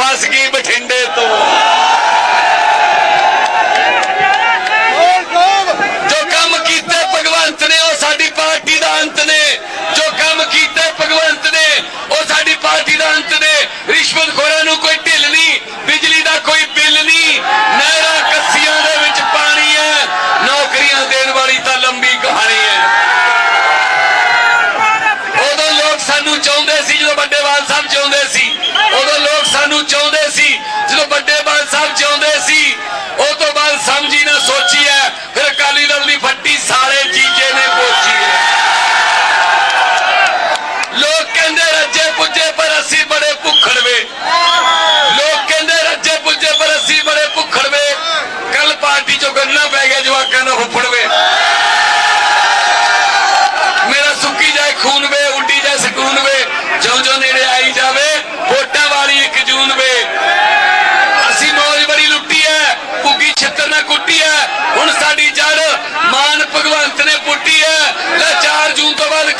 फंस गई बठे ਚਾਹੁੰਦੇ ਭਗਵੰਤ ਨੇ ਪੁੱਟੀ ਹੈ। ਲੈ 4 ਜੂਨ ਤੋਂ ਬਾਅਦ